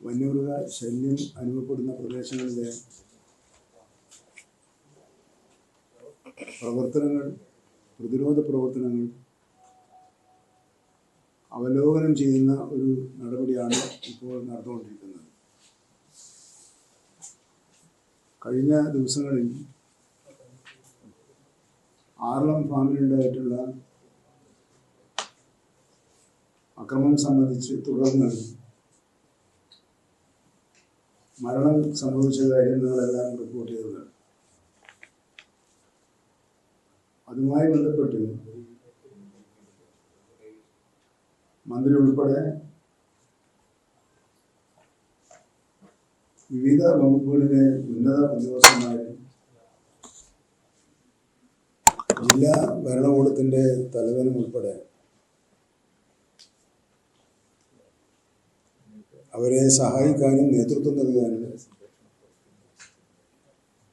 വന്യമൃഗ ശല്യം അനുഭവപ്പെടുന്ന പ്രദേശങ്ങളിലെ പ്രവർത്തനങ്ങൾ പ്രതിരോധ പ്രവർത്തനങ്ങൾ അവലോകനം ചെയ്യുന്ന ഒരു നടപടിയാണ് ഇപ്പോൾ നടന്നുകൊണ്ടിരിക്കുന്നത്. കഴിഞ്ഞ ദിവസങ്ങളിൽ ആറളം ഫാമിലുണ്ടായിട്ടുള്ള അക്രമം സംബന്ധിച്ച് തുടർന്ന് മരണം സംഭവിച്ച കാര്യം നിങ്ങളെല്ലാം റിപ്പോർട്ട് ചെയ്തതാണ്. അതുമായി ബന്ധപ്പെട്ട് മന്ത്രി ഉൾപ്പെടെ വിവിധ വകുപ്പുകളിലെ ഉന്നത ഉദ്യോഗസ്ഥന്മാരും ജില്ലാ ഭരണകൂടത്തിന്റെ തലവനും ഉൾപ്പെടെ അവരെ സഹായിക്കാനും നേതൃത്വം നൽകാനും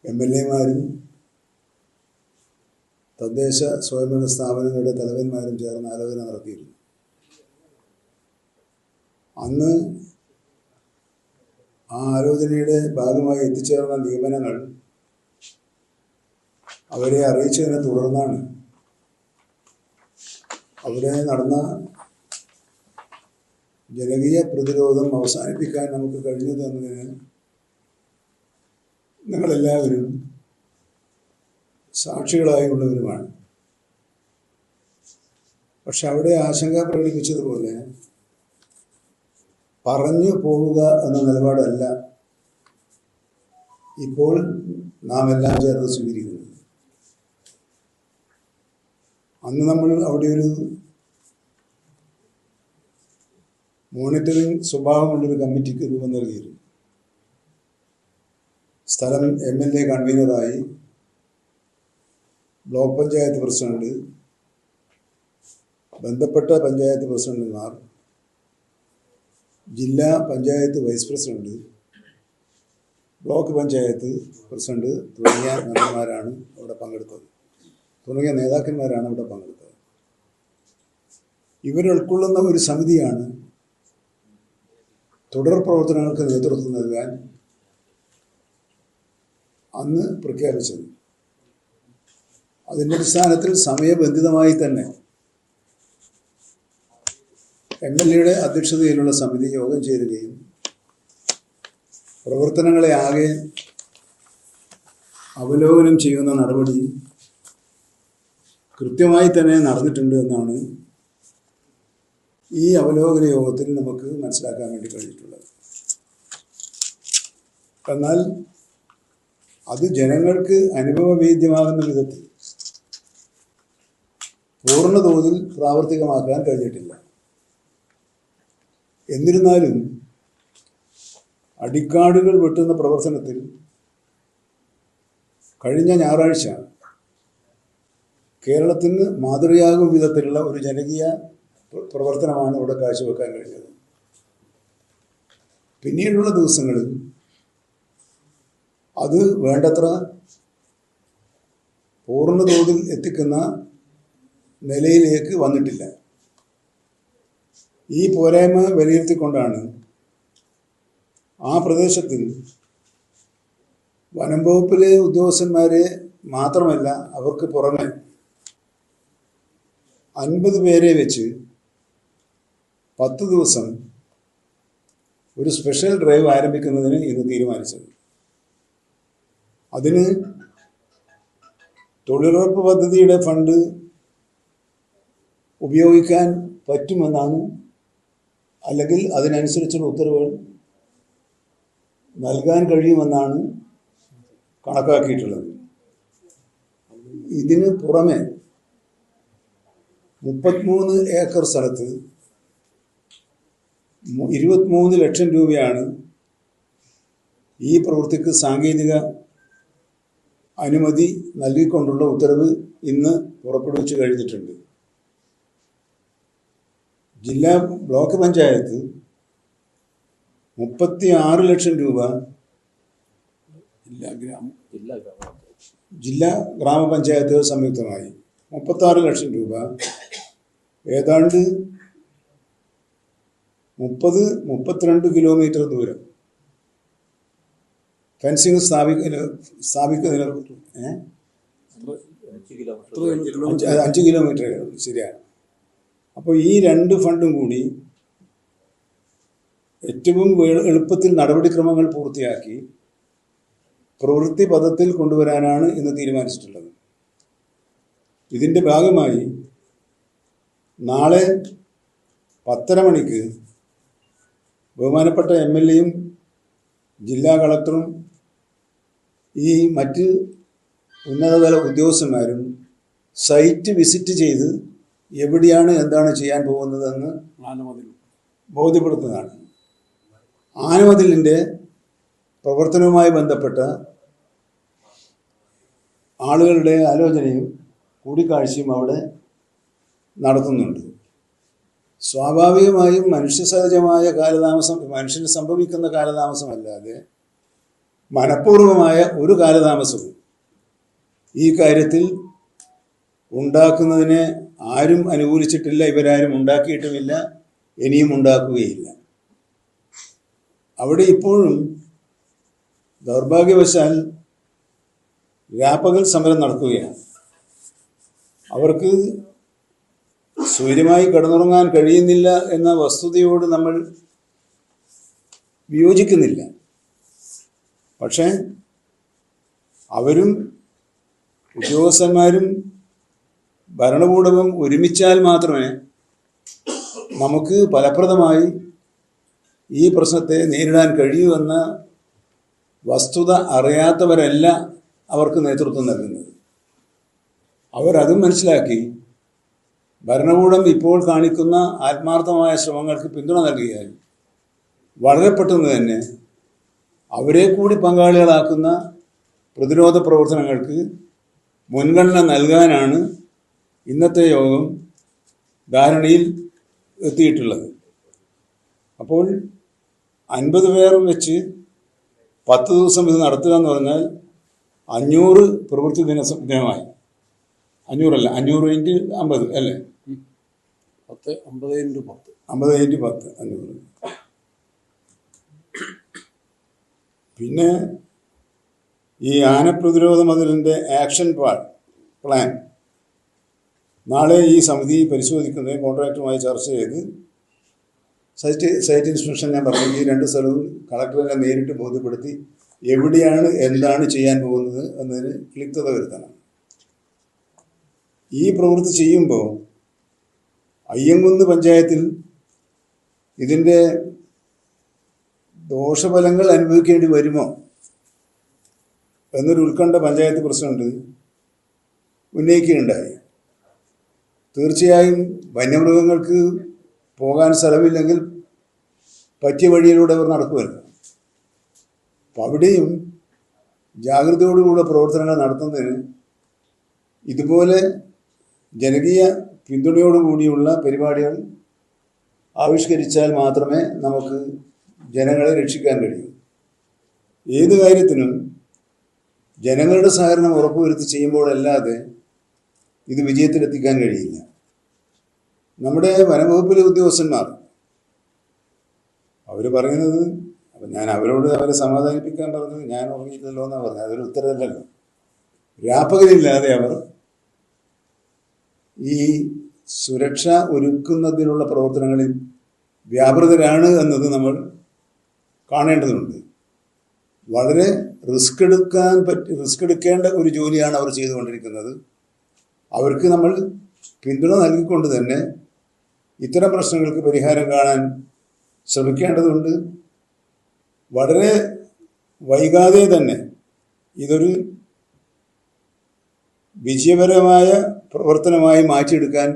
എം എൽ എമാരും തദ്ദേശ സ്വയംഭരണ സ്ഥാപനങ്ങളുടെ തലവന്മാരും ചേർന്ന് ആലോചന നടത്തിയിരുന്നു. അന്ന് ആ ആലോചനയുടെ ഭാഗമായി എത്തിച്ചേർന്ന നിയമനങ്ങൾ അവരെ അറിയിച്ചതിനെ തുടർന്നാണ് അവിടെ നടന്ന ജനകീയ പ്രതിരോധം അവസാനിപ്പിക്കാൻ നമുക്ക് കഴിഞ്ഞത് എന്നതിന് നിങ്ങളെല്ലാവരും സാക്ഷികളായുള്ളവരുമാണ് പക്ഷെ അവിടെ ആശങ്ക പ്രകടിപ്പിച്ചതുപോലെ പറഞ്ഞു പോവുക എന്ന നിലപാടല്ല ഇപ്പോൾ നാം എല്ലാം ചേർന്ന് സ്വീകരിക്കുന്നത്. അന്ന് നമ്മൾ അവിടെ ഒരു മോണിറ്ററിംഗ് സ്വഭാവമുള്ളൊരു കമ്മിറ്റിക്ക് രൂപം നൽകിയിരുന്നു. സ്ഥലം എം എൽ എ കൺവീനറായി ബ്ലോക്ക് പഞ്ചായത്ത് പ്രസിഡന്റ് ബന്ധപ്പെട്ട പഞ്ചായത്ത് പ്രസിഡന്റുമാർ ജില്ലാ panchayat vice president block panchayat president തുടങ്ങിയ മെമ്പർമാരാണ് അവിടെ പങ്കെടുത്തത്. തുടങ്ങിയ നേതാക്കന്മാരാണ് അവിടെ പങ്കെടുത്തത്. ഇവരുൾക്കൊള്ളുന്ന ഒരു സമിതിയാണ് തുടർ പ്രവർത്തനങ്ങൾക്ക് നേതൃത്വം നൽകാൻ അന്ന് പ്രഖ്യാപിച്ചത്. അതിന്റെ അടിസ്ഥാനത്തിൽ സമയബന്ധിതമായി തന്നെ എം എൽ എയുടെ അധ്യക്ഷതയിലുള്ള സമിതി യോഗം ചേരുകയും പ്രവർത്തനങ്ങളെ ആകെ അവലോകനം ചെയ്യുന്ന നടപടി കൃത്യമായി തന്നെ നടന്നിട്ടുണ്ട് എന്നാണ് ഈ അവലോകന യോഗത്തിൽ നമുക്ക് മനസ്സിലാക്കാൻ വേണ്ടി കഴിഞ്ഞിട്ടുള്ളത്. എന്നാൽ അത് ജനങ്ങൾക്ക് അനുഭവവേദ്യമാകുന്ന വിധത്തിൽ പൂർണ തോതിൽ പ്രാവർത്തികമാക്കാൻ കഴിഞ്ഞിട്ടില്ല. എന്നിരുന്നാലും അടിക്കാടുകൾ വെട്ടുന്ന പ്രവർത്തനത്തിൽ കഴിഞ്ഞ ഞായറാഴ്ച കേരളത്തിന് മാതൃകയാകും വിധത്തിലുള്ള ഒരു ജനകീയ പ്രവർത്തനമാണ് ഇവിടെ കാഴ്ചവെക്കാൻ കഴിഞ്ഞത്. പിന്നീടുള്ള ദിവസങ്ങളിൽ അത് വേണ്ടത്ര പൂർണ തോതിൽ എത്തിക്കുന്ന നിലയിലേക്ക് വന്നിട്ടില്ല. ഈ പോരായ്മ വിലയിരുത്തിക്കൊണ്ടാണ് ആ പ്രദേശത്തിൽ വനം വകുപ്പിലെ ഉദ്യോഗസ്ഥന്മാരെ മാത്രമല്ല അവർക്ക് പുറമെ അൻപത് പേരെ വെച്ച് പത്ത് ദിവസം ഒരു സ്പെഷ്യൽ ഡ്രൈവ് ആരംഭിക്കുന്നതിന് ഇന്ന് തീരുമാനിച്ചത്. അതിന് തൊഴിലുറപ്പ് പദ്ധതിയുടെ ഫണ്ട് ഉപയോഗിക്കാൻ പറ്റുമെന്നാണ് അല്ലെങ്കിൽ അതിനനുസരിച്ചുള്ള ഉത്തരവുകൾ നൽകാൻ കഴിയുമെന്നാണ് കണക്കാക്കിയിട്ടുള്ളത്. ഇതിന് പുറമെ മുപ്പത്തിമൂന്ന് ഏക്കർ സ്ഥലത്ത് ഇരുപത്തിമൂന്ന് ലക്ഷം രൂപയാണ് ഈ പ്രവൃത്തിക്ക് സാങ്കേതിക അനുമതി നൽകിക്കൊണ്ടുള്ള ഉത്തരവ് ഇന്ന് പുറപ്പെടുവിച്ചു കഴിഞ്ഞിട്ടുണ്ട്. ജില്ലാ ബ്ലോക്ക് പഞ്ചായത്ത് മുപ്പത്തി ആറ് ലക്ഷം രൂപ ജില്ലാ ഗ്രാമ ജില്ലാ ജില്ലാ ഗ്രാമപഞ്ചായത്തുകൾ സംയുക്തമായി മുപ്പത്താറ് ലക്ഷം രൂപ ഏതാണ്ട് മുപ്പത് മുപ്പത്തിരണ്ട് കിലോമീറ്റർ ദൂരം. ഫെൻസിങ് സ്ഥാപിക്കുന്ന സ്ഥാപിക്കുന്നതിന്? അഞ്ച് കിലോമീറ്റർ ശരിയാണ്. അപ്പോൾ ഈ രണ്ട് ഫണ്ടും കൂടി ഏറ്റവും എളുപ്പത്തിൽ നടപടിക്രമങ്ങൾ പൂർത്തിയാക്കി പ്രവൃത്തി പദത്തിൽ കൊണ്ടുവരാനാണ് ഇന്ന് തീരുമാനിച്ചിട്ടുള്ളത്. ഇതിന്റെ ഭാഗമായി നാളെ പത്തര മണിക്ക് ബഹുമാനപ്പെട്ട എം എൽ എയും ജില്ലാ കളക്ടറും ഈ മറ്റ് ഉന്നതതല ഉദ്യോഗസ്ഥന്മാരും സൈറ്റ് വിസിറ്റ് ചെയ്ത് എവിടെയാണ് എന്താണ് ചെയ്യാൻ പോകുന്നതെന്ന് ബോധ്യപ്പെടുത്തുന്നതാണ്. ആനുമതിലിന്റെ പ്രവർത്തനവുമായി ബന്ധപ്പെട്ട ആളുകളുടെ ആലോചനയും കൂടിക്കാഴ്ചയും അവിടെ നടത്തുന്നുണ്ട്. സ്വാഭാവികമായും മനുഷ്യസഹജമായ കാലതാമസം മനുഷ്യന് സംഭവിക്കുന്ന കാലതാമസമല്ലാതെ മനഃപൂർവമായ ഒരു കാലതാമസവും ഈ കാര്യത്തിൽ ഉണ്ടാക്കുന്നതിനെ ആരും അനുകൂലിച്ചിട്ടില്ല ഇവരാരും ഉണ്ടാക്കിയിട്ടുമില്ല ഇനിയും ഉണ്ടാക്കുകയില്ല. അവിടെ ഇപ്പോഴും ദൗർഭാഗ്യവശാൽ വ്യാപകൽ സമരം നടക്കുകയാണ്. അവർക്ക് സ്വൈര്യമായി കിടന്നുറങ്ങാൻ കഴിയുന്നില്ല എന്ന വസ്തുതയോട് നമ്മൾ വിയോജിക്കുന്നില്ല. പക്ഷേ അവരും ഉദ്യോഗസ്ഥന്മാരും ഭരണകൂടവും ഒരുമിച്ചാൽ മാത്രമേ നമുക്ക് ഫലപ്രദമായി ഈ പ്രശ്നത്തെ നേരിടാൻ കഴിയൂ എന്ന വസ്തുത അറിയാത്തവരല്ല അവർക്ക് നേതൃത്വം നൽകുന്നത്. അവരതും മനസ്സിലാക്കി ഭരണകൂടം ഇപ്പോൾ കാണിക്കുന്ന ആത്മാർത്ഥമായ ശ്രമങ്ങൾക്ക് പിന്തുണ നൽകിയാൽ വളരെ പെട്ടെന്ന് തന്നെ അവരെ കൂടി പങ്കാളികളാക്കുന്ന പ്രതിരോധ പ്രവർത്തനങ്ങൾക്ക് മുൻഗണന നൽകാനാണ് ഇന്നത്തെ യോഗം ധാരണയിൽ എത്തിയിട്ടുള്ളത്. അപ്പോൾ അൻപത് പേർ വെച്ച് പത്ത് ദിവസം ഇത് നടത്തുക എന്ന് പറഞ്ഞാൽ അഞ്ഞൂറ് പ്രവൃത്തി ദിന ദിനമായി അഞ്ഞൂറല്ല അഞ്ഞൂറ് ഇന്റ് അമ്പത് അല്ലേ? പത്ത് അമ്പത് ഇന്റു പത്ത്. അമ്പത് ഇന്റു പത്ത് അഞ്ഞൂറ് പിന്നെ ഈ ആനപ്രതിരോധ മതിലിന്റെ ആക്ഷൻ പ്ലാൻ പ്ലാൻ. നാളെ ഈ സമിതി പരിശോധിക്കുന്നത് കോൺട്രാക്ടറുമായി ചർച്ച ചെയ്ത് സൈറ്റ് സൈറ്റ് ഇൻസ്പെക്ഷൻ ഞാൻ പറഞ്ഞു. ഈ രണ്ട് സ്ഥലവും കളക്ടറിനെ നേരിട്ട് ബോധ്യപ്പെടുത്തി എവിടെയാണ് എന്താണ് ചെയ്യാൻ പോകുന്നത് എന്നതിന് ക്ലിപ്തത വരുത്തണം. ഈ പ്രവൃത്തി ചെയ്യുമ്പോൾ അയ്യങ്കുന്ന് പഞ്ചായത്തിൽ ഇതിന്റെ ദോഷഫലങ്ങൾ അനുഭവിക്കേണ്ടി വരുമോ? എന്നൊരു ഉത്കണ്ഠ പഞ്ചായത്ത് പ്രസിഡന്റ് ഉന്നയിക്കുകയുണ്ടായി. തീർച്ചയായും വന്യമൃഗങ്ങൾക്ക് പോകാൻ സ്ഥലമില്ലെങ്കിൽ പറ്റിയ വഴിയിലൂടെ അവർ നടക്കുമല്ലോ അപ്പം അവിടെയും ജാഗ്രതയോടുകൂടെ പ്രവർത്തനങ്ങൾ നടത്തുന്നതിന് ഇതുപോലെ ജനകീയ പിന്തുണയോടുകൂടിയുള്ള പരിപാടികൾ ആവിഷ്കരിച്ചാൽ മാത്രമേ നമുക്ക് ജനങ്ങളെ രക്ഷിക്കാൻ കഴിയൂ. ഏത് കാര്യത്തിനും ജനങ്ങളുടെ സഹകരണം ഉറപ്പുവരുത്തി ചെയ്യുമ്പോഴല്ലാതെ ഇത് വിജയത്തിലെത്തിക്കാൻ കഴിയില്ല. നമ്മുടെ വനംവകുപ്പിലെ ഉദ്യോഗസ്ഥന്മാർ അവർ പറയുന്നത് അപ്പം ഞാൻ അവരോട് അവരെ സമാധാനിപ്പിക്കാൻ പറഞ്ഞത് ഞാൻ ഉറങ്ങിയില്ലല്ലോ എന്നാണ് പറഞ്ഞത്. അതൊരു ഉത്തരവല്ലല്ലോ. രാപ്പകലില്ലാതെ അവർ ഈ സുരക്ഷ ഒരുക്കുന്നതിനുള്ള പ്രവർത്തനങ്ങളിൽ വ്യാപൃതരാണ് എന്നത് നമ്മൾ കാണേണ്ടതുണ്ട്. വളരെ റിസ്ക് എടുക്കാൻ പറ്റി റിസ്ക് എടുക്കേണ്ട ഒരു ജോലിയാണ് അവർ ചെയ്തുകൊണ്ടിരിക്കുന്നത്. അവർക്ക് നമ്മൾ പിന്തുണ നൽകിക്കൊണ്ട് തന്നെ ഇത്തരം പ്രശ്നങ്ങൾക്ക് പരിഹാരം കാണാൻ ശ്രമിക്കേണ്ടതുണ്ട്. വളരെ വൈകാതെ തന്നെ ഇതൊരു വിജയപരമായ പ്രവർത്തനമായി മാറ്റിയെടുക്കാൻ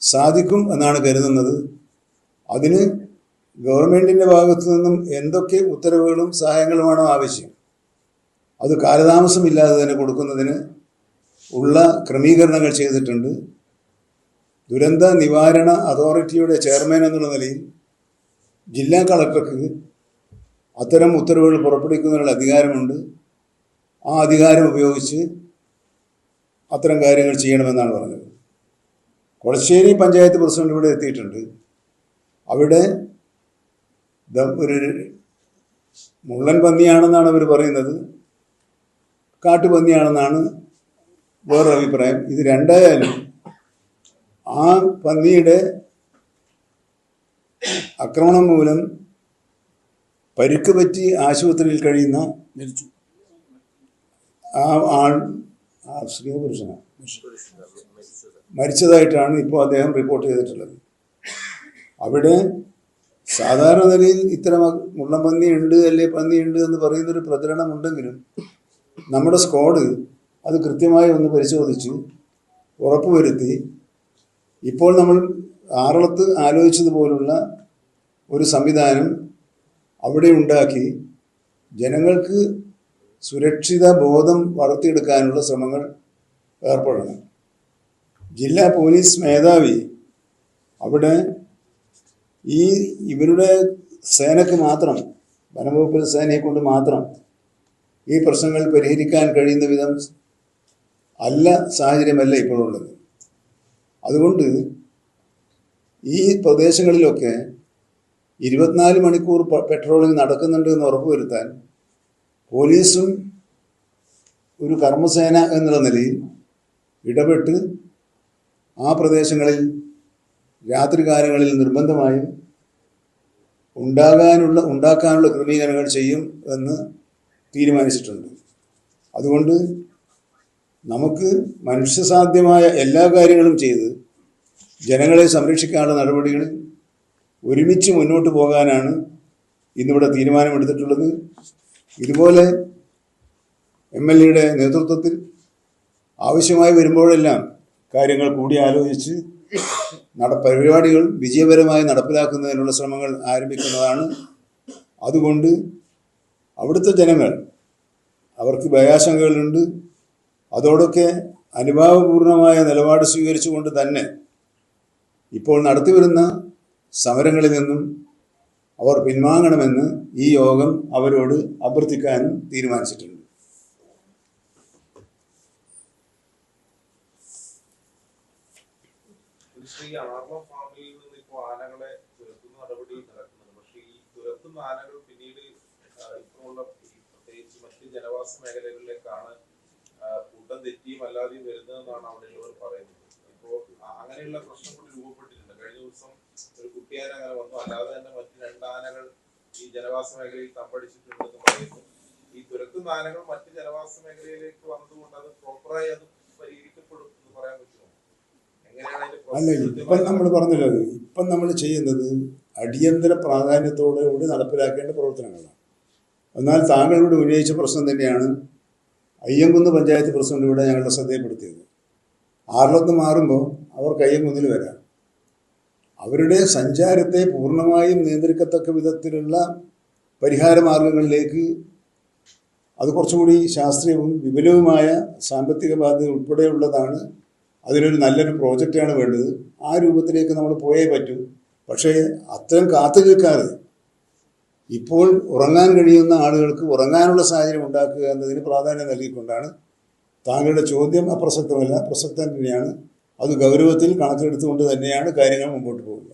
സാധിക്കും എന്നാണ് കരുതുന്നത്. അതിന് ഗവൺമെന്റിന്റെ ഭാഗത്തു നിന്നും എന്തൊക്കെ ഉത്തരവുകളും സഹായങ്ങളുമാണോ ആവശ്യം? അത് കാലതാമസമില്ലാതെ തന്നെ കൊടുക്കുന്നതിന് ഉള്ള ക്രമീകരണങ്ങൾ ചെയ്തിട്ടുണ്ട്. ദുരന്ത നിവാരണ അതോറിറ്റിയുടെ ചെയർമാൻ എന്നുള്ള നിലയിൽ ജില്ലാ കളക്ടർക്ക് അത്തരം ഉത്തരവുകൾ പുറപ്പെടുവിക്കുന്നതിനുള്ള അധികാരമുണ്ട്. ആ അധികാരം ഉപയോഗിച്ച് അത്തരം കാര്യങ്ങൾ ചെയ്യണമെന്നാണ് പറഞ്ഞത്. കൊളശ്ശേരി പഞ്ചായത്ത് പ്രസിഡന്റ് ഇവിടെ എത്തിയിട്ടുണ്ട്. അവിടെ ഒരു മുള്ളൻ പന്നിയാണെന്നാണ് അവർ പറയുന്നത്. കാട്ടുപന്നിയാണെന്നാണ് വേറൊരു അഭിപ്രായം. ഇത് രണ്ടായാലും ആ പന്നിയുടെ ആക്രമണം മൂലം പരിക്ക് പറ്റി ആശുപത്രിയിൽ കഴിയുന്ന മരിച്ചു. ആ ആൾ ആ സ്ത്രീ പുരുഷനാണ്. മരിച്ചതായിട്ടാണ് ഇപ്പോൾ അദ്ദേഹം റിപ്പോർട്ട് ചെയ്തിട്ടുള്ളത്. അവിടെ സാധാരണ നിലയിൽ ഇത്തരം മുള്ള പന്നി ഉണ്ട് അല്ലെ പന്നി ഉണ്ട് എന്ന് പറയുന്നൊരു പ്രചരണം ഉണ്ടെങ്കിലും നമ്മുടെ സ്ക്വാഡ് അത് കൃത്യമായി ഒന്ന് പരിശോധിച്ചു ഉറപ്പുവരുത്തി ഇപ്പോൾ നമ്മൾ ആറളത്ത് ആലോചിച്ചതുപോലുള്ള ഒരു സംവിധാനം അവിടെ ഉണ്ടാക്കി ജനങ്ങൾക്ക് സുരക്ഷിത ബോധം വളർത്തിയെടുക്കാനുള്ള ശ്രമങ്ങൾ ഏർപ്പെടണം. ജില്ലാ പോലീസ് മേധാവി അവിടെ ഈ ഇവരുടെ സേനക്ക് മാത്രം വനംവകുപ്പിലെ സേനയെ കൊണ്ട് മാത്രം ഈ പ്രശ്നങ്ങൾ പരിഹരിക്കാൻ കഴിയുന്ന വിധം അല്ല സാഹചര്യമല്ല ഇപ്പോഴുള്ളത്. അതുകൊണ്ട് ഈ പ്രദേശങ്ങളിലൊക്കെ ഇരുപത്തിനാല് മണിക്കൂർ പെട്രോളിംഗ് നടക്കുന്നുണ്ട് എന്ന് ഉറപ്പുവരുത്താൻ പോലീസും ഒരു കർമ്മസേന എന്നുള്ള നിലയിൽ ഇടപെട്ട് ആ പ്രദേശങ്ങളിൽ രാത്രികാലങ്ങളിൽ നിർബന്ധമായും ഉണ്ടാകാനുള്ള ഉണ്ടാക്കാനുള്ള ക്രമീകരണങ്ങൾ ചെയ്യും എന്ന് തീരുമാനിച്ചിട്ടുണ്ട്. അതുകൊണ്ട് നമുക്ക് മനുഷ്യസാധ്യമായ എല്ലാ കാര്യങ്ങളും ചെയ്ത് ജനങ്ങളെ സംരക്ഷിക്കാനുള്ള നടപടികൾ ഒരുമിച്ച് മുന്നോട്ട് പോകാനാണ് ഇന്നിവിടെ തീരുമാനമെടുത്തിട്ടുള്ളത്. ഇതുപോലെ എം എൽ എയുടെ നേതൃത്വത്തിൽ ആവശ്യമായി വരുമ്പോഴെല്ലാം കാര്യങ്ങൾ കൂടി ആലോചിച്ച് നട പരിപാടികൾ വിജയപരമായി നടപ്പിലാക്കുന്നതിനുള്ള ശ്രമങ്ങൾ ആരംഭിക്കുന്നതാണ്. അതുകൊണ്ട് അവിടുത്തെ ജനങ്ങൾ അവർക്ക് ഭയാശങ്കകളുണ്ട്. അതോടൊക്കെ അനുഭാവപൂർണമായ നിലപാട് സ്വീകരിച്ചുകൊണ്ട് തന്നെ ഇപ്പോൾ നടത്തിവരുന്ന സമരങ്ങളിൽ നിന്നും അവർ പിൻവാങ്ങണമെന്ന് ഈ യോഗം അവരോട് അഭ്യർത്ഥിക്കാനും തീരുമാനിച്ചിട്ടുണ്ട്. ശ്രീ നിന്ന് പക്ഷേ ഈ പിന്നീട് മേഖലകളിലേക്കാണ് കൂട്ടം തെറ്റിയും അല്ലാതെയും വരുന്നതെന്നാണ് അവിടെയുള്ളവർ പറയുന്നത്. ഇപ്പോൾ അങ്ങനെയുള്ള പ്രശ്നം കൂടി കഴിഞ്ഞ ദിവസം ഒരു കുട്ടിയാന അങ്ങനെ വന്നു. അല്ലാതെ തന്നെ മറ്റ് രണ്ടാനകൾ ഈ ജനവാസ മേഖലയിൽ തമ്പടിച്ചിട്ടുണ്ടെന്ന് പറയുന്നു ഈ തുരത്തുന്ന ആനകൾ മറ്റ് ജനവാസ മേഖലയിലേക്ക് വന്നതുകൊണ്ട് അത് പ്രോപ്പറായി അത് പരിഹരിക്കപ്പെടും എന്ന് പറയാൻ പറ്റുമോ? അല്ല ഇപ്പം നമ്മൾ പറഞ്ഞല്ലോ ഇപ്പം നമ്മൾ ചെയ്യുന്നത് അടിയന്തര പ്രാധാന്യത്തോടെ കൂടി നടപ്പിലാക്കേണ്ട പ്രവർത്തനങ്ങളാണ്. എന്നാൽ താങ്കളിവിടെ ഉന്നയിച്ച പ്രശ്നം തന്നെയാണ് അയ്യങ്കുന്ന് പഞ്ചായത്ത് പ്രസിഡന്റ് ഇവിടെ ഞങ്ങളുടെ ശ്രദ്ധയിൽപ്പെടുത്തിയത്. ആറിലൊന്ന് മാറുമ്പോൾ അവർക്ക് അയ്യങ്കുന്നിൽ വരാം. അവരുടെ സഞ്ചാരത്തെ പൂർണമായും നിയന്ത്രിക്കത്തക്ക വിധത്തിലുള്ള പരിഹാര മാർഗങ്ങളിലേക്ക് അത് കുറച്ചുകൂടി ശാസ്ത്രീയവും വിപുലവുമായ സാമ്പത്തിക ബാധ്യത ഉൾപ്പെടെയുള്ളതാണ്. അതിനൊരു നല്ലൊരു പ്രോജക്റ്റാണ് വേണ്ടത്. ആ രൂപത്തിലേക്ക് നമ്മൾ പോയേ പറ്റൂ. പക്ഷേ അത്തരം കാത്തു നിൽക്കാതെ ഇപ്പോൾ ഉറങ്ങാൻ കഴിയുന്ന ആളുകൾക്ക് ഉറങ്ങാനുള്ള സാഹചര്യം ഉണ്ടാക്കുക എന്നതിന് പ്രാധാന്യം നൽകിക്കൊണ്ടാണ് താങ്കളുടെ ചോദ്യം അപ്രസക്തമല്ല പ്രസക്തം തന്നെയാണ്. അത് ഗൗരവത്തിൽ കണക്കെടുത്തുകൊണ്ട് തന്നെയാണ് കാര്യങ്ങൾ മുമ്പോട്ട് പോകുക.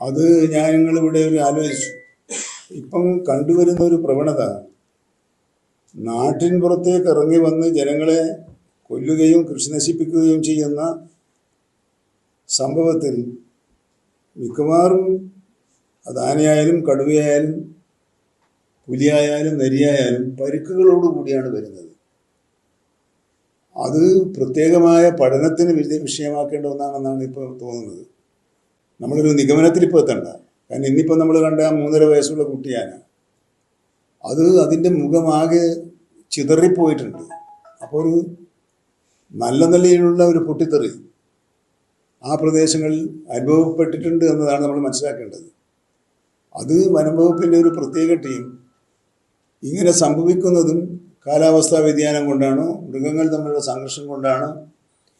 അത് ഞാൻ ഞങ്ങളിവിടെ ഒരു ആലോചിച്ചു. ഇപ്പം കണ്ടുവരുന്ന ഒരു പ്രവണത നാട്ടിൻ പുറത്തേക്ക് ഇറങ്ങി വന്ന് ജനങ്ങളെ കൊല്ലുകയും കൃഷി നശിപ്പിക്കുകയും ചെയ്യുന്ന സംഭവത്തിൽ മിക്കവാറും അത് ആനയായാലും കടുവയായാലും പുലിയായാലും നരിയായാലും പരിക്കുകളോട് കൂടിയാണ് വരുന്നത്. അത് പ്രത്യേകമായ പഠനത്തിന് വിഷയമാക്കേണ്ട ഒന്നാണെന്നാണ് ഇപ്പോൾ തോന്നുന്നത്. നമ്മളൊരു നിഗമനത്തിൽ ഇപ്പോൾ എത്തണ്ട. കാരണം ഇന്നിപ്പോൾ നമ്മൾ കണ്ട മൂന്നര വയസ്സുള്ള കുട്ടിയാണ് അത് അതിന്റെ മുഖമാകെ ചിതറിപ്പോയിട്ടുണ്ട്. അപ്പോൾ ഒരു നല്ല നിലയിലുള്ള ഒരു പൊട്ടിത്തെറി. ആ പ്രദേശങ്ങളിൽ അനുഭവപ്പെട്ടിട്ടുണ്ട് എന്നതാണ് നമ്മൾ മനസ്സിലാക്കേണ്ടത്. അത് വനംവകുപ്പിന്റെ ഒരു പ്രത്യേക ടീം ഇങ്ങനെ സംഭവിക്കുന്നതും കാലാവസ്ഥാ വ്യതിയാനം കൊണ്ടാണ് മൃഗങ്ങൾ തമ്മിലുള്ള സംഘർഷം കൊണ്ടാണ്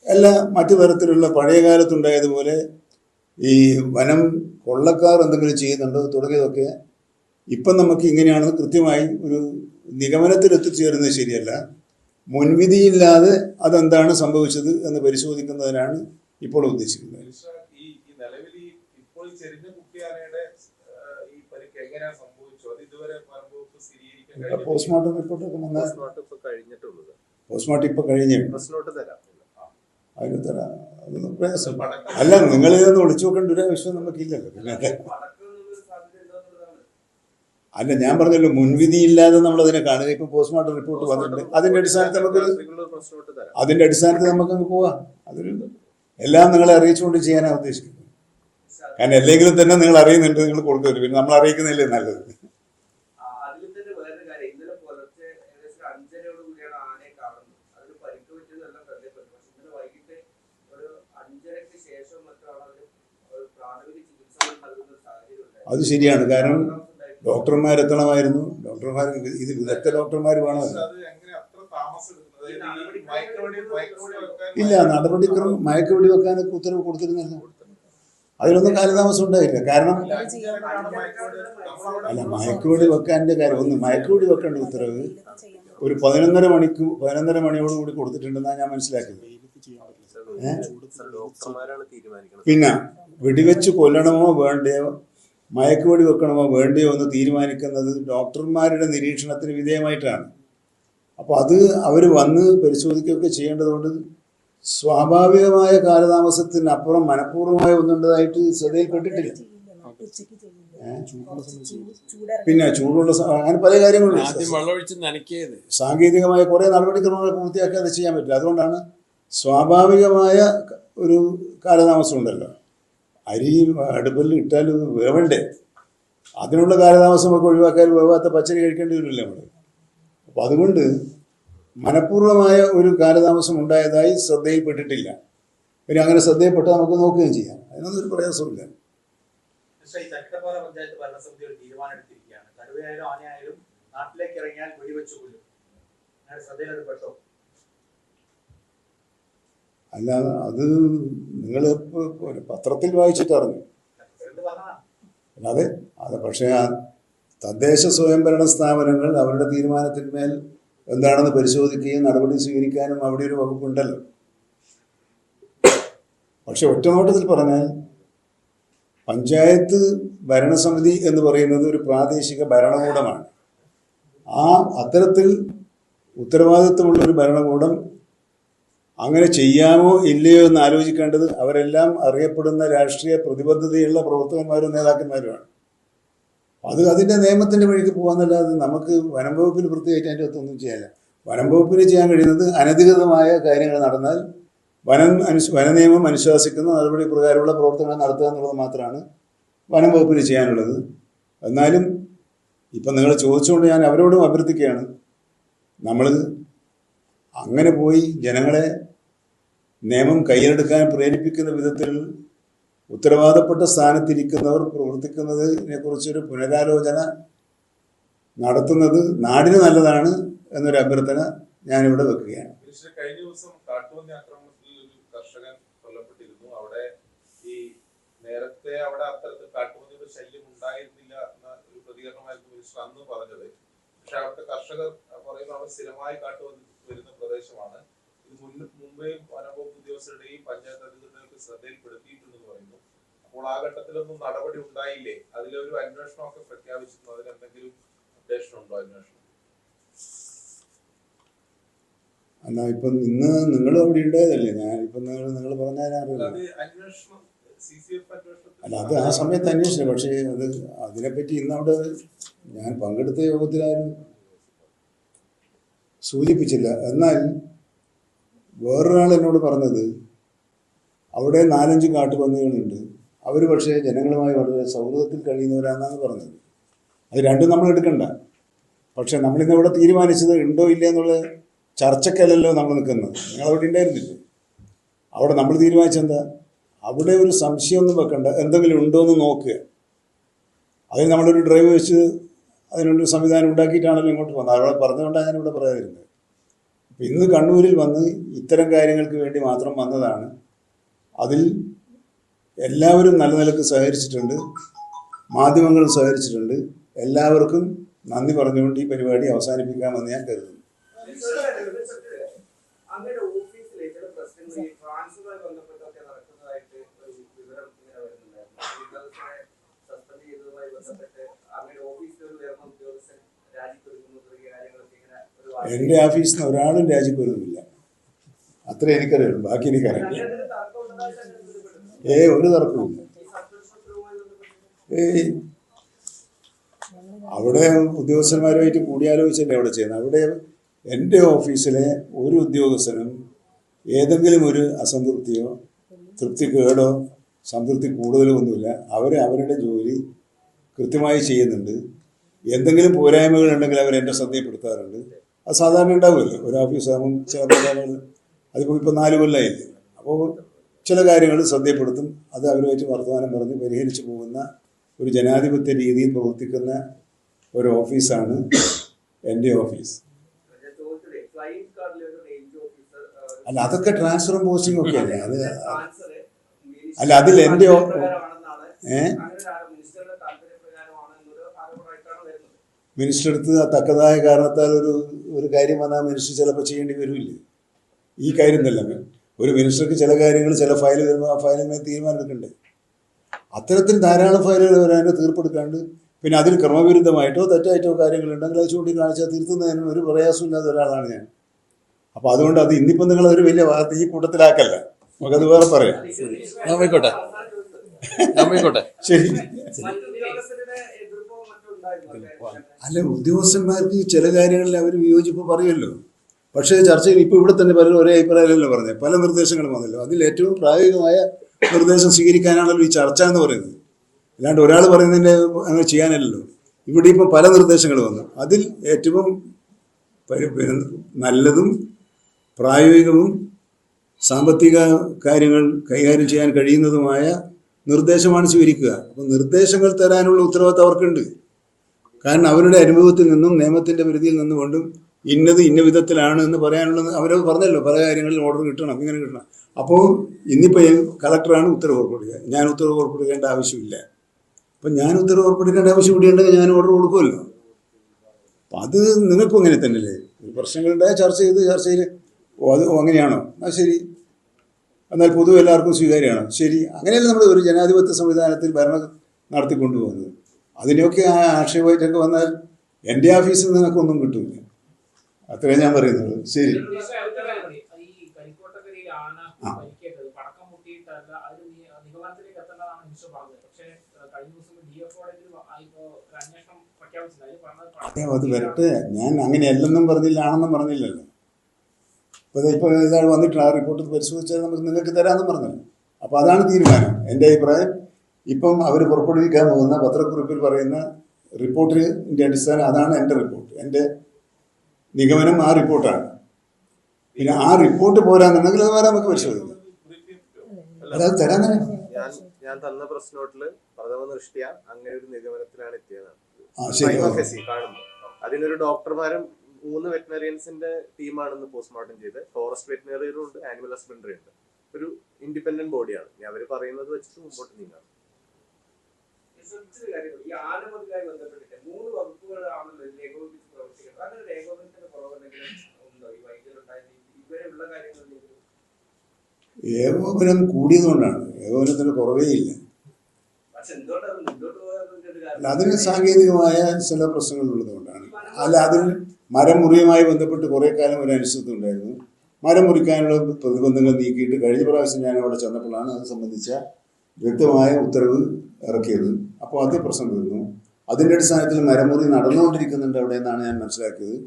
എല്ലാ മറ്റു തരത്തിലുള്ള പഴയ കാലത്തുണ്ടായതുപോലെ ഈ വനം കൊള്ളക്കാർ എന്തെങ്കിലും ചെയ്യുന്നുണ്ടോ തുടങ്ങിയതൊക്കെ ഇപ്പം നമുക്ക് ഇങ്ങനെയാണ് കൃത്യമായി ഒരു നിഗമനത്തിൽ എത്തിച്ചേരുന്നത് ശരിയല്ല. മുൻവിധിയില്ലാതെ അതെന്താണ് സംഭവിച്ചത് എന്ന് പരിശോധിക്കുന്നതിനാണ് ഇപ്പോൾ ഉദ്ദേശിക്കുന്നത്. പോസ്റ്റ്മോർട്ടം ഇപ്പൊ കഴിഞ്ഞിട്ടുള്ളത് പോസ്റ്റ്മോർട്ടം ഇപ്പൊ കഴിഞ്ഞു. അതിന് തരാം. അതൊന്നും പ്രയാസം. അല്ല നിങ്ങൾ ഇതൊന്നും ഒളിച്ചു നോക്കേണ്ട ഒരു ആവശ്യം നമുക്കില്ലല്ലോ. പിന്നെ അല്ല ഞാൻ പറഞ്ഞല്ലോ മുൻവിധി ഇല്ലാതെ നമ്മൾ അതിനെ കാണുക. ഇപ്പൊ പോസ്റ്റ്മോർട്ടം റിപ്പോർട്ട് വന്നിട്ടുണ്ട്. അതിന്റെ അടിസ്ഥാനത്തിൽ നമുക്ക് അതിന്റെ അടിസ്ഥാനത്തിൽ നമുക്കങ്ങ് പോവാം. അതിൽ എല്ലാം നിങ്ങളെ അറിയിച്ചുകൊണ്ട് ചെയ്യാനാണ് ഉദ്ദേശിക്കുന്നത് കാരണം അല്ലെങ്കിലും തന്നെ നിങ്ങൾ അറിയുന്നുണ്ട് നിങ്ങൾ കൊടുക്കരുത് പിന്നെ നമ്മൾ അറിയിക്കുന്നില്ലേ നല്ലത്. അത് ശരിയാണ്. കാരണം ഡോക്ടർമാരെത്തണമായിരുന്നു ഡോക്ടർമാർ എത്തണമായിരുന്നു ഡോക്ടർമാർ ഇത് വിദഗ്ധ ഡോക്ടർമാർ വേണം ഇല്ല നടപടിക്രമം മയക്കുവെടി വെക്കാനൊക്കെ ഉത്തരവ് കൊടുത്തിരുന്നല്ലോ അതിലൊന്നും കാലതാമസം ഉണ്ടായില്ല. കാരണം അല്ല മയക്കുവെടി വെക്കാന്റെ കാര്യം ഒന്ന് മയക്കുവെടി വെക്കേണ്ട ഉത്തരവ് ഒരു പതിനൊന്നര മണിക്ക് പതിനൊന്നര മണിയോടുകൂടി കൊടുത്തിട്ടുണ്ടെന്നാണ് ഞാൻ മനസ്സിലാക്കിയത്. പിന്നെ വെടിവെച്ച് കൊല്ലണമോ വേണ്ടയോ മയക്കുവെടി വെക്കണമോ വേണ്ടയോ എന്ന് തീരുമാനിക്കുന്നത് ഡോക്ടർമാരുടെ നിരീക്ഷണത്തിന് വിധേയമായിട്ടാണ്. അപ്പോൾ അത് അവർ വന്ന് പരിശോധിക്കുകയൊക്കെ ചെയ്യേണ്ടതുകൊണ്ട് സ്വാഭാവികമായ കാലതാമസത്തിനപ്പുറം മനഃപൂർവമായ ഒന്നുണ്ടതായിട്ട് ശ്രദ്ധയിൽപ്പെട്ടിട്ടില്ല പിന്നെ ചൂടുള്ള അങ്ങനെ പല കാര്യങ്ങളും സാങ്കേതികമായ കുറേ നടപടിക്രമങ്ങൾ പൂർത്തിയാക്കി അത് ചെയ്യാൻ പറ്റില്ല. അതുകൊണ്ടാണ് സ്വാഭാവികമായ ഒരു കാലതാമസം ഉണ്ടല്ലോ അരി അടുപ്പിൽ ഇട്ടാൽ വേവണ്ടേ? അതിനുള്ള കാലതാമസം ഒക്കെ ഒഴിവാക്കാൻ വേവാത്ത പച്ചരി കഴിക്കേണ്ടി വരില്ല നമ്മൾ അപ്പോൾ അതുകൊണ്ട് മനഃപൂർവമായ ഒരു കാലതാമസം ഉണ്ടായതായി ശ്രദ്ധയിൽപ്പെട്ടിട്ടില്ല. പിന്നെ അങ്ങനെ ശ്രദ്ധയിൽപ്പെട്ട് നമുക്ക് നോക്കുകയും ചെയ്യാം. അതിനൊന്നും ഒരു പ്രയാസമില്ല പഞ്ചായത്ത് ഭരണസമിതി ഒരു തീരുമാനം എടുത്തിരിക്കുകയാണ് കടുവയായാലും ആനയായാലും നാട്ടിലേക്ക് ഇറങ്ങിയാൽ വെടിവെച്ച് കൊല്ലും. അല്ല അത് നിങ്ങൾ പത്രത്തിൽ വായിച്ചിട്ടറിഞ്ഞു. അല്ലാതെ അത് പക്ഷേ തദ്ദേശ സ്വയംഭരണ സ്ഥാപനങ്ങൾ അവരുടെ തീരുമാനത്തിന്മേൽ എന്താണെന്ന് പരിശോധിക്കുകയും നടപടി സ്വീകരിക്കാനും അവിടെ ഒരു വകുപ്പുണ്ടല്ലോ. പക്ഷെ ഒറ്റനോട്ടത്തിൽ പറഞ്ഞാൽ പഞ്ചായത്ത് ഭരണസമിതി എന്ന് പറയുന്നത് ഒരു പ്രാദേശിക ഭരണകൂടമാണ്. ആ അത്തരത്തിൽ ഉത്തരവാദിത്വമുള്ള ഒരു ഭരണകൂടം അങ്ങനെ ചെയ്യാമോ ഇല്ലയോ എന്ന് ആലോചിക്കേണ്ടത് അവരെല്ലാം അറിയപ്പെടുന്ന രാഷ്ട്രീയ പ്രതിബദ്ധതയുള്ള പ്രവർത്തകന്മാരും നേതാക്കന്മാരുമാണ്. അത് അതിന്റെ നിയമത്തിന്റെ വഴിക്ക് പോകാന്നല്ലാതെ നമുക്ക് വനം വകുപ്പിന് പ്രത്യേകിച്ച് അതിന്റെ അകത്തൊന്നും ചെയ്യാനില്ല. വനം വകുപ്പിന് ചെയ്യാൻ കഴിയുന്നത് അനധികൃതമായ കാര്യങ്ങൾ നടന്നാൽ വനം അനുശ വന നിയമം അനുശാസിക്കുന്ന നടപടി പ്രകാരമുള്ള പ്രവർത്തനങ്ങൾ നടത്തുക എന്നുള്ളത് മാത്രമാണ് വനം വകുപ്പിന് ചെയ്യാനുള്ളത്. എന്നാലും ഇപ്പം നിങ്ങൾ ചോദിച്ചുകൊണ്ട് ഞാൻ അവരോടും അഭ്യർത്ഥിക്കുകയാണ്. നമ്മൾ അങ്ങനെ പോയി ജനങ്ങളെ നിയമം കയ്യിലെടുക്കാൻ പ്രേരിപ്പിക്കുന്ന വിധത്തിൽ ഉത്തരവാദപ്പെട്ട സ്ഥാനത്തിരിക്കുന്നവർ പ്രവർത്തിക്കുന്നതിനെ കുറിച്ചൊരു പുനരാലോചന നടത്തുന്നത് നാടിന് നല്ലതാണ് എന്നൊരു അഭ്യർത്ഥന ഞാനിവിടെ വെക്കുകയാണ്. കഴിഞ്ഞ ദിവസം കാട്ടുപന്നി ആക്രമണത്തിൽ ഒരു കർഷകൻ കൊല്ലപ്പെട്ടിരുന്നു. അവിടെ ഈ നേരത്തെ അവിടെ അത്തരത്തിൽ കാട്ടുപന്നിയുടെ ശല്യം ഉണ്ടായിരുന്നില്ല എന്ന ഒരു പ്രതികരണമായിരുന്നു മിനിസ്റ്റർ അന്ന് പറഞ്ഞത്. പക്ഷെ അവിടുത്തെ കർഷകർ പറയുന്നു അവിടെ സ്ഥിരമായി കാട്ടുപന്നി വരുന്ന പ്രദേശമാണ്. ഇത് മുൻ മുംബൈ വനംവകുപ്പ് ഉദ്യോഗസ്ഥരുടെയും പഞ്ചായത്ത് അധികൃതർക്ക് ശ്രദ്ധയിൽപ്പെടുത്തിയിട്ടുണ്ടെന്ന് പറയുന്നു അപ്പോൾ ആ ഘട്ടത്തിലൊന്നും നടപടി ഉണ്ടായില്ലേ? അതിലൊരു അന്വേഷണമൊക്കെ പ്രഖ്യാപിച്ചിരുന്നു. അതിനെന്തെങ്കിലും അപ്ഡേഷൻ ഉണ്ടോ അന്വേഷണം? അല്ല ഇപ്പൊ ഇന്ന് നിങ്ങൾ അവിടെ ഉണ്ടായതല്ലേ ഞാൻ ഇപ്പൊ നിങ്ങൾ നിങ്ങൾ പറഞ്ഞാലും അല്ല അത് ആ സമയത്ത് അന്വേഷിച്ചു പക്ഷേ അത് അതിനെപ്പറ്റി ഇന്ന് അവിടെ ഞാൻ പങ്കെടുത്ത യോഗത്തിലാരും സൂചിപ്പിച്ചില്ല. എന്നാൽ വേറൊരാൾ എന്നോട് പറഞ്ഞത് അവിടെ നാലഞ്ച് കാട്ടുപന്നികളുണ്ട്. അവർ പക്ഷേ ജനങ്ങളുമായി വളരെ സൗഹൃദത്തിൽ കഴിയുന്നവരാണെന്നാണ് പറഞ്ഞത്. അത് രണ്ടും നമ്മൾ എടുക്കണ്ട. പക്ഷേ നമ്മളിന്ന് ഇവിടെ തീരുമാനിച്ചത് ഉണ്ടോ ഇല്ല എന്നുള്ള ചർച്ചക്കല്ലല്ലോ നമ്മൾ നിൽക്കുന്നത്. നിങ്ങൾ അവിടെ ഉണ്ടായിരുന്നില്ലേ. അവിടെ നമ്മൾ തീരുമാനിച്ചെന്താ അവിടെ ഒരു സംശയമൊന്നും വെക്കണ്ട. എന്തെങ്കിലും ഉണ്ടോ എന്ന് നോക്കുക. അതിന് നമ്മളൊരു ഡ്രൈവ് വെച്ച് അതിനുള്ളൊരു സംവിധാനം ഉണ്ടാക്കിയിട്ടാണല്ലോ ഇങ്ങോട്ട് വന്നത്. അവിടെ പറഞ്ഞുകൊണ്ടാണ് ഞാനിവിടെ പറയാതിരുന്നത്. ഇന്ന് കണ്ണൂരിൽ വന്ന് ഇത്തരം കാര്യങ്ങൾക്ക് വേണ്ടി മാത്രം വന്നതാണ്. അതിൽ എല്ലാവരും നല്ല നിലയ്ക്ക് സഹകരിച്ചിട്ടുണ്ട്. മാധ്യമങ്ങളും സഹകരിച്ചിട്ടുണ്ട്. എല്ലാവർക്കും നന്ദി പറഞ്ഞുകൊണ്ട് ഈ പരിപാടി അവസാനിപ്പിക്കാമെന്ന് ഞാൻ കരുതുന്നു. എന്റെ എന്റെ ഓഫീസിൽ നിന്ന് ഒരാളും രാജിക്കൊരുന്നില്ല അത്ര എനിക്കറിയുള്ളൂ. ബാക്കി എനിക്കറിയില്ല. ഏ ഒരു തർക്കവും ഏയ് അവിടെ ഉദ്യോഗസ്ഥന്മാരുമായിട്ട് കൂടിയാലോചിച്ചല്ലേ അവിടെ ചെയ്യുന്നത്? അവിടെ എന്റെ ഓഫീസിലെ ഒരു ഉദ്യോഗസ്ഥനും ഏതെങ്കിലും ഒരു അസംതൃപ്തിയോ തൃപ്തികേടോ സംതൃപ്തി കൂടുതലോ ഒന്നുമില്ല അവർ അവരുടെ ജോലി കൃത്യമായി ചെയ്യുന്നുണ്ട്. എന്തെങ്കിലും പോരായ്മകൾ ഉണ്ടെങ്കിൽ അവർ എന്റെ ശ്രദ്ധയിൽപ്പെടുത്താറുണ്ട്. അത് സാധാരണ ഉണ്ടാവുമല്ലോ. ഒരു ഓഫീസ് ആകുമ്പോൾ ചേർന്ന അതിപ്പോൾ ഇപ്പോൾ നാല് കൊല്ലമായില്ലേ അപ്പോൾ ചില കാര്യങ്ങൾ ശ്രദ്ധയപ്പെടുത്തും അത് അവരുമായിട്ട് വർത്തമാനം പറഞ്ഞ് പരിഹരിച്ചു പോകുന്ന ഒരു ജനാധിപത്യ രീതിയിൽ പ്രവർത്തിക്കുന്ന ഒരു ഓഫീസാണ് എന്റെ ഓഫീസ്. അല്ല അതൊക്കെ ട്രാൻസ്ഫറും പോസ്റ്റിംഗ് ഒക്കെ അല്ലേ? അത് അല്ല, അതിൽ എന്റെ ഏ? മിനിസ്റ്റർ എടുത്ത് തക്കതായ കാരണത്താൽ ഒരു ഒരു കാര്യം വന്നാൽ മിനിസ്റ്റർ ചിലപ്പോൾ ചെയ്യേണ്ടി വരില്ലേ? ഈ കാര്യം തന്നെ ഒരു മിനിസ്റ്റർക്ക് ചില കാര്യങ്ങൾ ചില ഫയൽ വരുമ്പോൾ ആ ഫയലിന്മേൽ തീരുമാനമെടുക്കണ്ടേ? അത്തരത്തിൽ ധാരാളം ഫയലുകൾ വരാൻ തീർപ്പെടുക്കാണ്ട് പിന്നെ അതിൽ ക്രമവിരുദ്ധമായിട്ടോ തെറ്റായിട്ടോ കാര്യങ്ങളുണ്ടെങ്കിൽ അത് ചൂണ്ടിക്കാണിച്ചാൽ തീർത്തുന്നതിന് ഒരു പ്രയാസമില്ലാത്ത ഒരാളാണ് ഞാൻ. അപ്പോൾ അതുകൊണ്ട് അത് ഇന്നിപ്പം നിങ്ങൾ ഒരു വലിയ വാർത്ത ഈ കൂട്ടത്തിലാക്കല്ല. നമുക്കത് വേറെ പറയാം. ഞാൻ പോയിക്കോട്ടെ. ശരി. അല്ല ഉദ്യോഗസ്ഥന്മാർക്ക് ചില കാര്യങ്ങളിൽ അവർ വിയോജിപ്പ് പറയുമല്ലോ. പക്ഷേ ചർച്ചയിൽ ഇപ്പോൾ ഇവിടെ തന്നെ പലരും ഒരേ അഭിപ്രായമല്ലല്ലോ പറഞ്ഞത് പല നിർദ്ദേശങ്ങളും വന്നല്ലോ. അതിൽ ഏറ്റവും പ്രായോഗികമായ നിർദ്ദേശം സ്വീകരിക്കാനാണല്ലോ ഈ ചർച്ച എന്ന് പറയുന്നത്. അല്ലാണ്ട് ഒരാൾ പറയുന്നതിന്റെ അങ്ങനെ ചെയ്യാനല്ലല്ലോ. ഇവിടെ ഇപ്പം പല നിർദ്ദേശങ്ങൾ വന്നു. അതിൽ ഏറ്റവും നല്ലതും പ്രായോഗികവും സാമ്പത്തിക കാര്യങ്ങൾ കൈകാര്യം ചെയ്യാൻ കഴിയുന്നതുമായ നിർദ്ദേശമാണ് സ്വീകരിക്കുക. അപ്പം നിർദ്ദേശങ്ങൾ തരാനുള്ള ഉത്തരവാദിത്തം അവർക്കുണ്ട്. കാരണം അവരുടെ അനുഭവത്തിൽ നിന്നും നിയമത്തിന്റെ പരിധിയിൽ നിന്നുകൊണ്ടും ഇന്നത് ഇന്ന വിധത്തിലാണ് എന്ന് പറയാനുള്ളത് അവർ പറഞ്ഞല്ലോ പല കാര്യങ്ങളിൽ ഓർഡർ കിട്ടണം ഇങ്ങനെ കിട്ടണം. അപ്പോൾ ഇന്നിപ്പോൾ കളക്ടറാണ് ഉത്തരവ് പുറപ്പെടുവിക്കുക ഞാൻ ഉത്തരവ് പുറപ്പെടുവിക്കേണ്ട ആവശ്യമില്ല. അപ്പം ഞാൻ ഉത്തരവ് പുറപ്പെടുവിക്കേണ്ട ആവശ്യം കൂടിയുണ്ടെങ്കിൽ ഞാൻ ഓർഡർ കൊടുക്കുമല്ലോ. അപ്പം അത് നിങ്ങൾക്കും അങ്ങനെ തന്നെയല്ലേ? പ്രശ്നങ്ങളുണ്ടായ ചർച്ച ചെയ്ത് ചർച്ചയിൽ അത് അങ്ങനെയാണോ? എന്നാൽ ശരി. എന്നാൽ പൊതുവെ എല്ലാവർക്കും സ്വീകാര്യമാണ്. ശരി. അങ്ങനെയല്ല നമ്മൾ ഒരു ജനാധിപത്യ സംവിധാനത്തിൽ ഭരണം നടത്തിക്കൊണ്ടുപോകുന്നത്. അതിനെയൊക്കെ ആക്ഷേപമായിട്ടൊക്കെ വന്നാൽ എന്റെ ഓഫീസിൽ നിങ്ങൾക്കൊന്നും കിട്ടില്ല അത്രയും ഞാൻ പറയുന്നത്. ശരി. അത് അതെ വരട്ടെ. ഞാൻ അങ്ങനെയല്ലെന്നും പറഞ്ഞില്ല ആണെന്നും പറഞ്ഞില്ലല്ലോ. ഇപ്പോൾ ഇപ്പോൾ ഇതാണ് വന്നിട്ട് ആ റിപ്പോർട്ട് പരിശോധിച്ചാൽ നമുക്ക് നിങ്ങൾക്ക് തരാമെന്നും പറഞ്ഞല്ലോ. അപ്പോൾ അതാണ് തീരുമാനം. എന്റെ അഭിപ്രായം ഇപ്പം അവർ പുറപ്പെടുവിക്കാൻ പോകുന്ന പത്രക്കുറിപ്പിൽ പറയുന്ന റിപ്പോർട്ടിന്റെ അടിസ്ഥാനം അതാണ് എന്റെ റിപ്പോർട്ട് എന്റെ നിഗമനം ആ റിപ്പോർട്ടാണ്. പിന്നെ ആ റിപ്പോർട്ട് പോരാന്നുണ്ടെങ്കിൽ അത് വേറെ നമുക്ക് പരിശോധിക്കാം. അല്ല അത് തരാൻ തന്നെ. ഞാൻ ഞാൻ തന്ന പ്രസ് നോട്ടിൽ പ്രഥമ ദൃഷ്ടിയ അങ്ങനെ ഒരു നിഗമനത്തിലാണ് എത്തിയത്. അതിനൊരു ഡോക്ടർമാരും മൂന്ന് വെറ്റിനറിയൻസിന്റെ ടീമാണെന്ന് പോസ്റ്റ്മോർട്ടം ചെയ്ത് ഫോറസ്റ്റ് വെറ്റിനറിയറും ഉണ്ട് ആനിമൽ ഹസ്ബൻഡറി ഉണ്ട് ഒരു ഇൻഡിപെൻഡന്റ് ബോഡിയാണ്. ഞാൻ അവർ പറയുന്നത് വെച്ചിട്ട് മുമ്പോട്ട് നീങ്ങാം. ഈ ആനമതിലുമായി ബന്ധപ്പെട്ടിട്ട് മൂന്ന് വകുപ്പുകളാണല്ലോ ഇതിൽ ഏകോപനം കൂടിയതുകൊണ്ടാണ്. ഏകോപനത്തിന് കുറവേ ഇല്ല. അല്ല അതിന് സാങ്കേതികമായ ചില പ്രശ്നങ്ങൾ ഉള്ളതുകൊണ്ടാണ്. അല്ല അതിൽ മരം മുറിയുമായി ബന്ധപ്പെട്ട് കുറേ കാലം ഒരു അനിശ്ചിതത്വം ഉണ്ടായിരുന്നു. മരം മുറിക്കാനുള്ള പ്രതിബന്ധങ്ങൾ നീക്കിയിട്ട് കഴിഞ്ഞ പ്രാവശ്യം ഞാൻ അവിടെ ചെന്നപ്പോഴാണ് അത് സംബന്ധിച്ച വ്യക്തമായ ഉത്തരവ് ഇറക്കിയത്. അപ്പോൾ അത് പ്രശ്നം തീർന്നു. അതിന്റെ അടിസ്ഥാനത്തിൽ മരമുറി നടന്നുകൊണ്ടിരിക്കുന്നുണ്ട് അവിടെ എന്നാണ് ഞാൻ മനസ്സിലാക്കിയത്.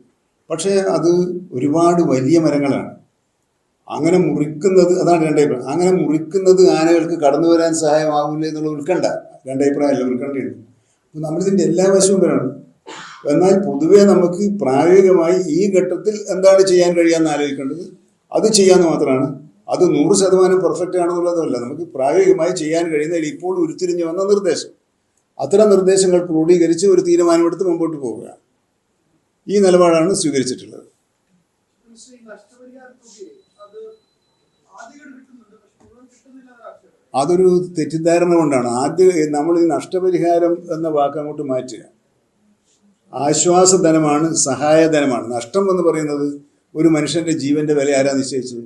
പക്ഷേ അത് ഒരുപാട് വലിയ മരങ്ങളാണ്. അങ്ങനെ മുറിക്കുന്നത് അതാണ് രണ്ട് അഭിപ്രായം. അങ്ങനെ മുറിക്കുന്നത് ആനകൾക്ക് കടന്നു വരാൻ സഹായമാവില്ല എന്നുള്ള ഉത്കണ്ഠ. രണ്ട് അഭിപ്രായമല്ല ഉത്കണ്ഠയുണ്ട്. അപ്പോൾ നമ്മളിതിന്റെ എല്ലാ വശവും വരണം. എന്നാൽ പൊതുവേ നമുക്ക് പ്രായോഗികമായി ഈ ഘട്ടത്തിൽ എന്താണ് ചെയ്യാൻ കഴിയാമെന്ന് ആലോചിക്കേണ്ടത്? അത് ചെയ്യാമെന്ന് മാത്രമാണ്. അത് നൂറ് ശതമാനം പെർഫെക്റ്റ് ആണെന്നുള്ളതല്ല നമുക്ക് പ്രായോഗികമായി ചെയ്യാൻ കഴിയുന്നതിൽ ഇപ്പോൾ ഉരുത്തിരിഞ്ഞു വന്ന നിർദ്ദേശം. അത്തരം നിർദ്ദേശങ്ങൾ ക്രോഡീകരിച്ച് ഒരു തീരുമാനമെടുത്ത് മുമ്പോട്ട് പോവുക ഈ നിലപാടാണ് സ്വീകരിച്ചിട്ടുള്ളത്. അതൊരു തെറ്റിദ്ധാരണ കൊണ്ടാണ്. ആദ്യം നമ്മൾ ഈ നഷ്ടപരിഹാരം എന്ന വാക്ക് അങ്ങോട്ട് മാറ്റുക. ആശ്വാസധനമാണ് സഹായധനമാണ് നഷ്ടം എന്ന് പറയുന്നത് ഒരു മനുഷ്യന്റെ ജീവന്റെ വില ആരാ നിശ്ചയിച്ചത്?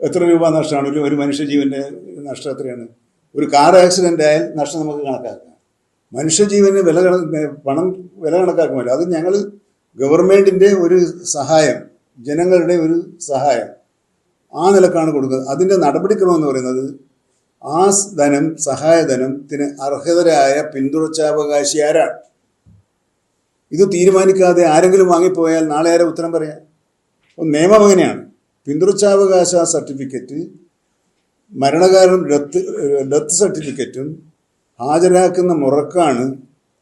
എത്ര രൂപ നഷ്ടമാണ്? ഒരു മനുഷ്യ ജീവന്റെ നഷ്ടം എത്രയാണ്? ഒരു കാർ ആക്സിഡന്റ് ആയാൽ നഷ്ടം നമുക്ക് കണക്കാക്കാം. മനുഷ്യജീവന് വില പണം വില കണക്കാക്കുമല്ലോ. അത് ഞങ്ങൾ ഗവൺമെന്റിന്റെ ഒരു സഹായം ജനങ്ങളുടെ ഒരു സഹായം ആ നിലക്കാണ് കൊടുക്കുന്നത്. അതിന്റെ നടപടിക്രമം പറയുന്നത് ആ ധനം സഹായധനത്തിന് അർഹതരായ പിന്തുടർച്ചാവകാശി ആരാണ്? ഇത് തീരുമാനിക്കാതെ ആരെങ്കിലും വാങ്ങിപ്പോയാൽ നാളെ ആരെ ഉത്തരം പറയാം അപ്പോൾ നിയമം അങ്ങനെയാണ് പിന്തുടർച്ചാവകാശ സർട്ടിഫിക്കറ്റ് മരണകാരണം ഡെത്ത് ഡെത്ത് സർട്ടിഫിക്കറ്റും ഹാജരാക്കുന്ന മുറക്കാണ്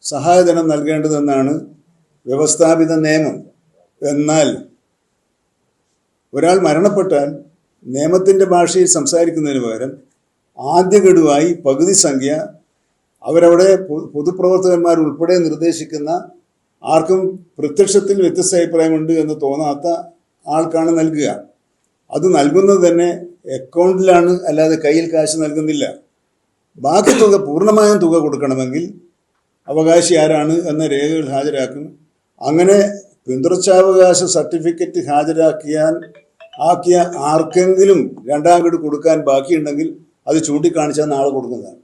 സഹായധനം നൽകേണ്ടതെന്നാണ് വ്യവസ്ഥാപിത നിയമം. എന്നാൽ ഒരാൾ മരണപ്പെട്ടാൽ നിയമത്തിന്റെ ഭാഷയിൽ സംസാരിക്കുന്നതിന് പകരം ആദ്യ ഗഡുവായി പകുതി സംഖ്യ അവരവിടെ പൊതുപ്രവർത്തകന്മാർ ഉൾപ്പെടെ നിർദ്ദേശിക്കുന്ന ആർക്കും പ്രത്യക്ഷത്തിൽ വ്യത്യസ്ത അഭിപ്രായമുണ്ട് എന്ന് തോന്നാത്ത ആൾക്കാണ് നൽകുക. അത് നൽകുന്നത് തന്നെ അക്കൗണ്ടിലാണ് അല്ലാതെ കയ്യിൽ കാശ് നൽകുന്നില്ല. ബാക്കി തുക പൂർണമായും തുക കൊടുക്കണമെങ്കിൽ അവകാശി ആരാണ് എന്ന രേഖകൾ ഹാജരാക്കും. അങ്ങനെ പിന്തുടർച്ചാവകാശ സർട്ടിഫിക്കറ്റ് ഹാജരാക്കിയാൽ ആക്കിയ ആർക്കെങ്കിലും രണ്ടാം ഗഡു കൊടുക്കാൻ ബാക്കിയുണ്ടെങ്കിൽ അത് ചൂണ്ടിക്കാണിച്ചാൽ നാളെ കൊടുക്കുന്നതാണ്.